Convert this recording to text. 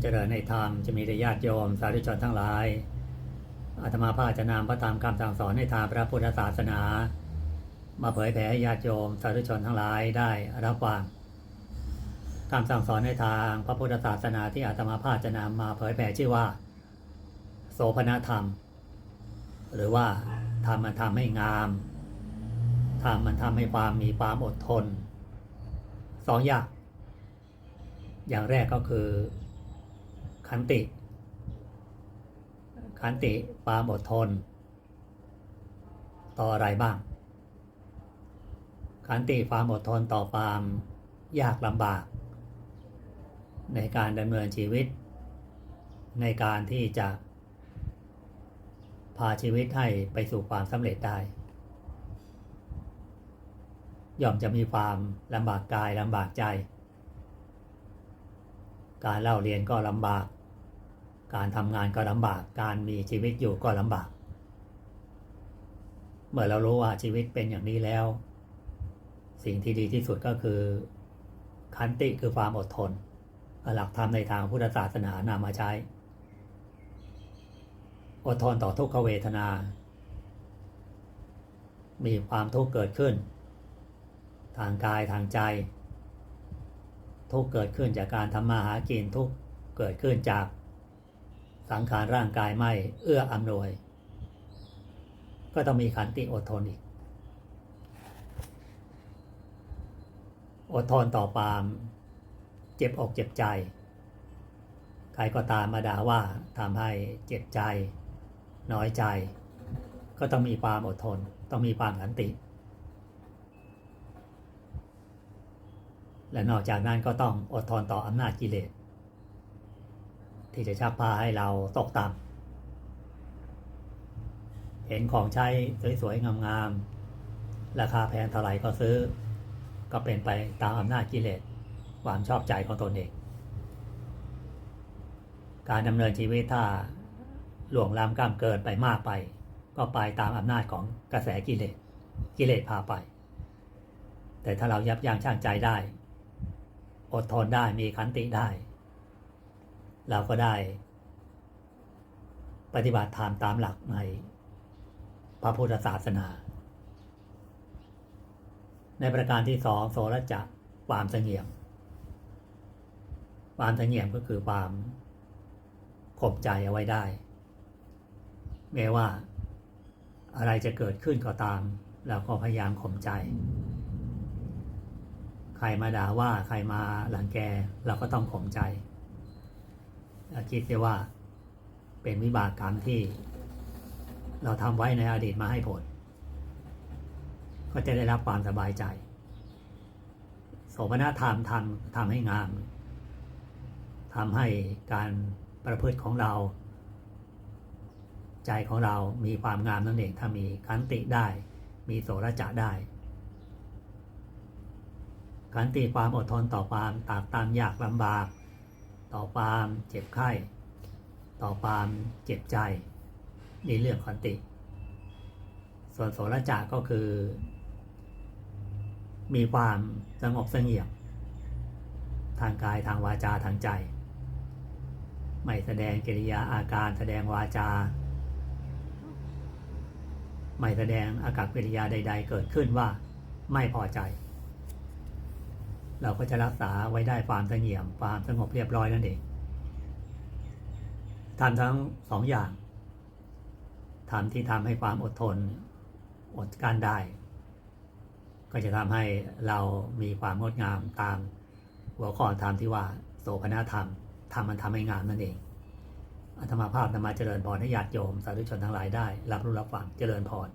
เจริญในธรรมจะมีแต่ญาติโยม สาธุชนทั้งหลายอาตมาภาจะนำพระธรรมคำสั่งสอนในทางพระพุทธศาสนา มาเผยแผ่ให้ญาติโยม สาธุชนทั้งหลายได้รับฟังคำสั่งสอนในทางพระพุทธศาสนาที่อาตมาภาจะนำมาเผยแผ่ชื่อว่า โสภณธรรม หรือว่าทำมันทำให้งามทำมันทำให้ความมีความอดทนสองอย่างอย่างแรกก็คือ ขันติ ขันติความอดทน ต่ออะไรบ้าง ขันติความอดทนต่อความยากลำบาก ในการดำเนินชีวิต ในการที่จะ พาชีวิตให้ไปสู่ความสำเร็จได้ย่อมจะมีความลำบากกายลำบากใจ การเล่าเรียนก็ลำบาก การทำงานก็ลำบาก การมีชีวิตอยู่ก็ลำบาก เมื่อเรารู้ว่าชีวิตเป็นอย่างนี้แล้ว สิ่งที่ดีที่สุดก็คือขันติคือความอดทน หลักธรรมในทางพุทธศาสนานำมาใช้ อดทนต่อทุกขเวทนา มีความทุกข์เกิดขึ้น ทางกายทางใจ ทุกข์เกิดขึ้นจากการทำมาหากินทุกข์เกิดขึ้นจาก สังขารร่างกายไม่เอื้ออำนวย ก็ต้องมีขันติอดทนอีก อดทนต่อความเจ็บอกเจ็บใจ ใครก็ตามมาด่าว่าทำให้เจ็บใจ น้อยใจ ก็ต้องมีความอดทน ต้องมีความขันติ และนอกจากนั้นก็ต้องอดทนต่ออำนาจกิเลส ที่จะชักพาให้เราตกต่ำเห็นของใช้สวยๆ งามๆ ราคาแพงเท่าไหร่ก็ซื้อ ก็เป็นไปตามอำนาจกิเลสความชอบใจของตนเอง การดำเนินชีวิตถ้าหลวงล้ำกล้ามเกินไปมากไป ก็ไปตามอำนาจของกระแสกิเลสกิเลสพาไป แต่ถ้าเรายับยั้งชั่งใจได้ อดทนได้มีขันติได้ เราก็ได้ ปฏิบัติธรรมตามหลักในพระพุทธศาสนา ในประการที่สองโสรจะความเสงี่ยม ความเสงี่ยมก็คือความข่มใจเอาไว้ได้แม้ว่าอะไรจะเกิดขึ้นก็ตาม เราก็พยายามข่มใจ ใครมาด่าว่าใครมาหลังแกเราก็ต้องข่มใจ คิดได้ว่าเป็นวิบากกรรมที่ เราทำไว้ในอดีตมาให้ผล ก็จะได้รับความสบายใจ โสมนธรรมทำทำให้งามทำให้การประพฤติของเรา ใจของเรามีความงามนั่นเองถ้ามีขันติได้ มีโสระจะได้ขันติความอดทนต่อความตากตามยากลำบาก ต่อความเจ็บไข้ ต่อความเจ็บใจนี่เรื่องขันติ ส่วนโสรจะก็คือ มีความสงบเสงี่ยม ทางกายทางวาจาทางใจ ไม่แสดงกิริยาอาการแสดงวาจา ไม่แสดงอากับกิริยาใด ๆ เกิดขึ้นว่าไม่พอใจ เราก็จะรักษาไว้ได้ความเสงี่ยมความสงบเรียบร้อยนั่นเองทำทั้งสองอย่างทำที่ทำให้ความอดทน อดกลั้นได้ ก็จะทำให้เรามีความงดงามตามหัวข้อธรรมที่ว่าโสภณธรรมทำมันทำให้งามนั่นเองอาตมาภาพนำมาเจริญพรให้ญาติโยมสาธุชนทั้งหลายได้ รับรู้รับฟังเจริญพร